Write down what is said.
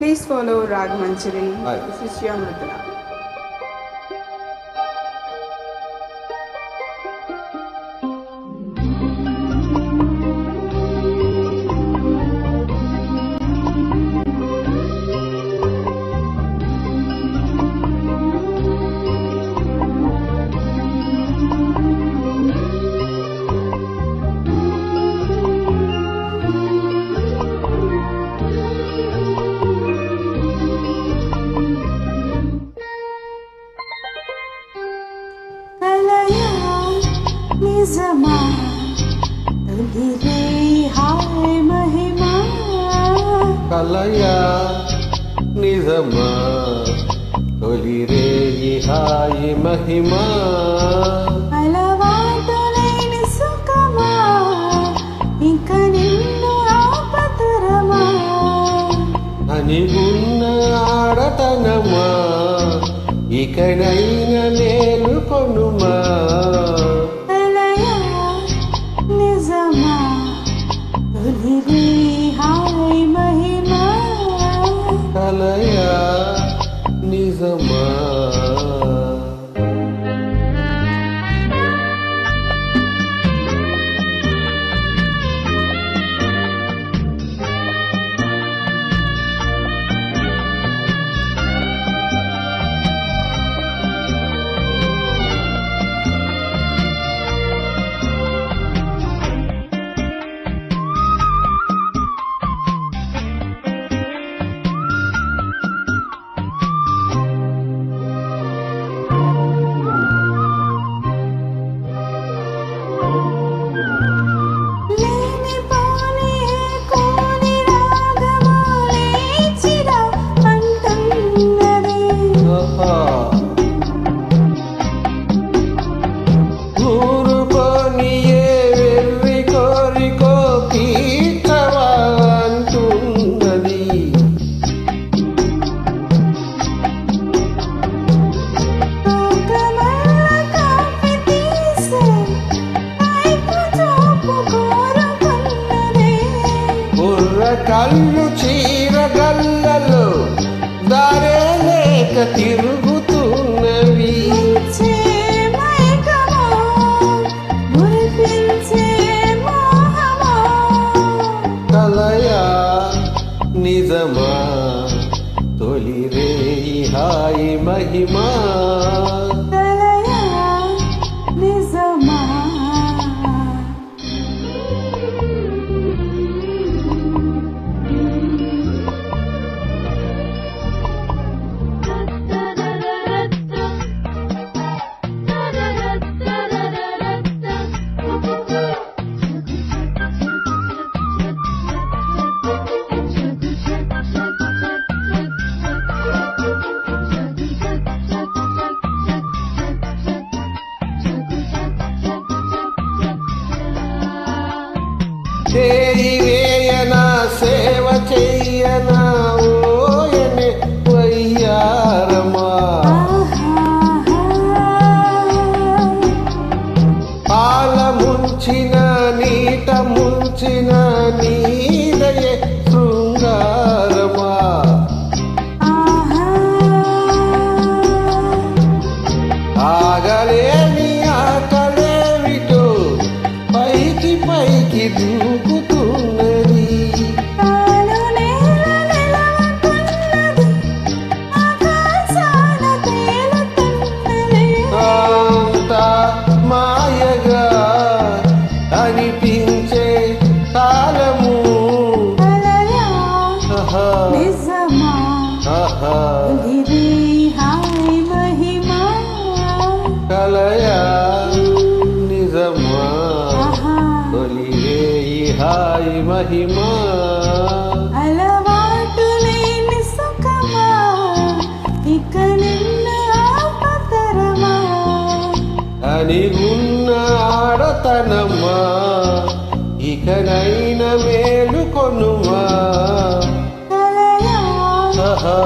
Please follow Rag Mancharin. This is Shyam Rudra. నిజమా? Hi Mahima. కలయా నిజమా? హాయి మహిమా. సుఖమా? ఇంక నిన్ను ఆపతరమా అనిగున్న ఆడతనమా? ఇకనైనా నేను కొనుమా? కళ్ళు చీర గల్లలో దారే లేక తిరుగుతున్నవి. కలయా నిజమా తొలి రేయి హాయి మహిమా. చేయి వేయనా సేవ చెయ్యనా. కలయా నిజమా తొలి రేయి హాయి మహిమా అలవాటు లేని సుఖమా ఇక నిన్ను ఆపతరమా అని ఉన్న ఆడతనమ్మా ఇకనైన మేలు కొనుమా కలయా ఆహా,